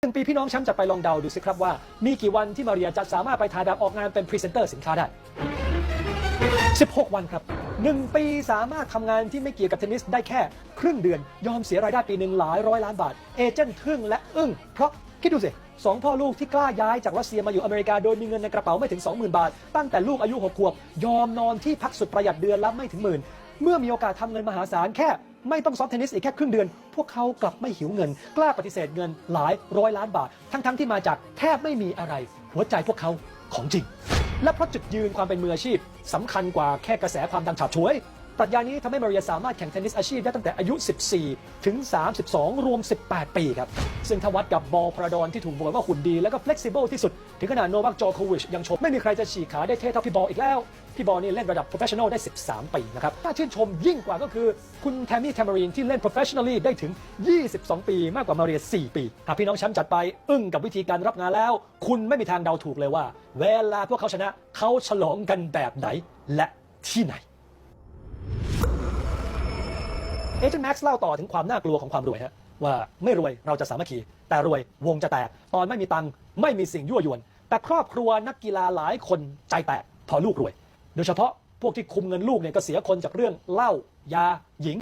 หนึ่งปีพี่น้องแชมป์จะไปลองเดาดูสิครับว่า มีกี่วันที่มาเรียจะสามารถไปถ่ายแบบออกงานเป็นพรีเซนเตอร์สินค้าได้ 16 วันครับ 1 ปีสามารถทำงานที่ไม่เกี่ยวกับเทนนิสได้แค่ครึ่งเดือน ยอมเสียรายได้ปีหนึ่งหลายร้อยล้านบาท เอเจนต์ทึ่งและอึ้ง เพราะคิดดูสิสองพ่อลูกที่กล้าย้ายจากรัสเซียมาอยู่อเมริกาโดยมีเงินในกระเป๋าไม่ถึง 20,000 บาท ตั้งแต่ลูกอายุ 6 ขวบ ยอมนอนที่พักสุดประหยัดเดือนละไม่ถึงหมื่น เมื่อมีโอกาสทำเงินมหาศาลแค่ไม่ต้องซ้อมเทนนิสอีกแค่ครึ่งเดือน พวกเขากลับไม่หิวเงิน กล้าปฏิเสธเงินหลายร้อยล้านบาท ทั้งๆที่มาจากแทบไม่มีอะไร หัวใจพวกเขาของจริง และเพราะจุดยืนความเป็นมืออาชีพสำคัญกว่าแค่กระแสความดังฉาบฉวย ปรัชญานี้ทำให้มาเรียสามารถแข่งเทนนิสอาชีพได้ตั้งแต่อายุ 14 ถึง 32 รวม 18 ปีครับ ซึ่งถ้าวัดกับบอลพราดอนที่ถูกโหวตว่าหุ่นดี และก็ flexible ที่สุด ถึงขนาดโนวัคจอโควิชยังชม ไม่มีใครจะฉีกขาได้เท่เท่าพี่บอลอีกแล้ว พี่บอลนี่เล่นระดับ professional ได้ 13 ปีนะครับถ้าชื่นชมยิ่งกว่าก็คือคุณแทมมี่แทมารีนที่เล่น professionally ได้ถึง 22 ปี มากกว่ามาเรีย 4 ปีหากพี่น้องแชมป์จัดไปอึ้งกับวิธีการรับงานแล้ว คุณไม่มีทางเดาถูกเลยว่า เวลาพวกเขาชนะเขาฉลองกันแบบไหนและที่ไหน เอเจนต์แม็กซ์เล่าต่อถึงความน่ากลัวของความรวยฮะว่าไม่รวยเราจะสามัคคีแต่รวยวงจะแตก ตอนไม่มีตังค์ไม่มีสิ่งยั่วยวน แต่ครอบครัวนักกีฬาหลายคนใจแตกพอลูกรวย โดยเฉพาะพวกที่คุมเงินลูกเนี่ยก็เสียคนจากเรื่องเหล้ายาหญิง